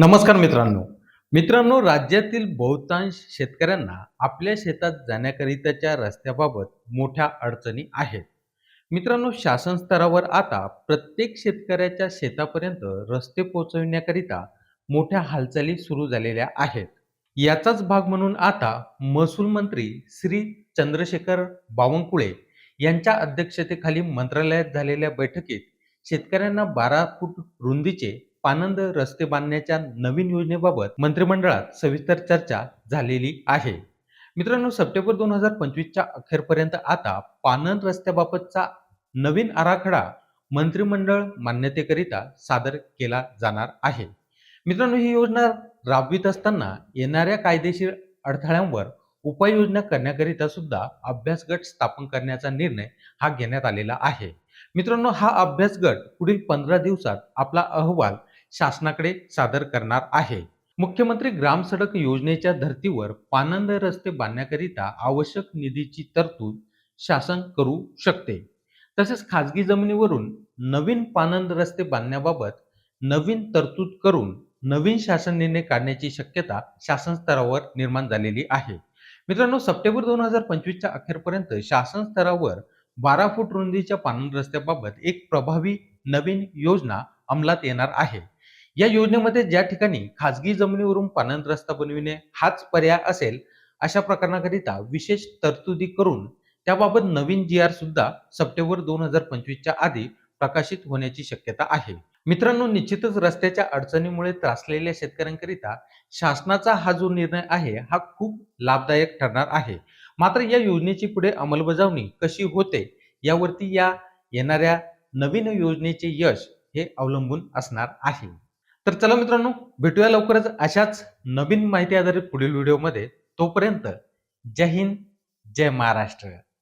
नमस्कार मित्रांनो. मित्रांनो राज्यातील बहुतांश शेतकऱ्यांना आपल्या शेतात जाण्याकरिताच्या रस्त्याबाबत मोठ्या अडचणी आहेत. मित्रांनो शासन स्तरावर आता प्रत्येक शेतकऱ्याच्या शेतापर्यंत रस्ते पोहोचविण्याकरिता मोठ्या हालचाली सुरू झालेल्या आहेत. याचाच भाग म्हणून आता महसूल मंत्री श्री चंद्रशेखर बावनकुळे यांच्या अध्यक्षतेखाली मंत्रालयात झालेल्या बैठकीत शेतकऱ्यांना बारा फूट रुंदीचे पानंद रस्ते बांधण्याच्या नवीन योजनेबाबत मंत्रिमंडळात सविस्तर चर्चा झालेली आहे. मित्रांनो सप्टेंबर दोन हजार पंचवीसच्या अखेरपर्यंत आता पानंद रस्त्याबाबतचा नवीन आराखडा मंत्रिमंडळ मान्यतेकरिता सादर केला जाणार आहे. मित्रांनो ही योजना राबवित असताना येणाऱ्या कायदेशीर अडथळ्यांवर उपाययोजना करण्याकरिता सुद्धा अभ्यास गट स्थापन करण्याचा निर्णय हा घेण्यात आलेला आहे. मित्रांनो हा अभ्यास गट पुढील पंधरा दिवसात आपला अहवाल शासनाकडे सादर करणार आहे. मुख्यमंत्री ग्राम सडक योजनेच्या धर्तीवर पानंद रस्ते बांधण्याकरिता आवश्यक निधीची तरतूद शासन करू शकते. तसेच खाजगी जमिनीवरून नवीन पानंद रस्ते बांधण्याबाबत नवीन तरतूद करून नवीन शासन निर्णय काढण्याची शक्यता शासन स्तरावर निर्माण झालेली आहे. मित्रांनो सप्टेंबर दोन हजार पंचवीसच्या अखेरपर्यंत शासन स्तरावर बारा फूट रुंदीच्या पानंद रस्त्याबाबत एक प्रभावी नवीन योजना अंमलात येणार आहे. या योजनेमध्ये ज्या ठिकाणी खाजगी जमिनीवरून पाणंद रस्ता बनविणे हाच पर्याय असेल अशा प्रकरणाकरिता विशेष तरतुदी करून त्याबाबत नवीन जी आर सुद्धा सप्टेंबर दोन हजार पंचवीसच्या आधी प्रकाशित होण्याची शक्यता आहे. मित्रांनो निश्चितच रस्त्याच्या अडचणीमुळे त्रासलेल्या शेतकऱ्यांकरिता शासनाचा हा जो निर्णय आहे हा खूप लाभदायक ठरणार आहे. मात्र या योजनेची पुढे अंमलबजावणी कशी होते यावरती या येणाऱ्या नवीन योजनेचे यश हे अवलंबून असणार आहे. तर चला मित्रांनो भेटूया लवकरच अशाच नवीन माहिती आधारित पुढील व्हिडिओमध्ये. तोपर्यंत जय हिंद जय महाराष्ट्र.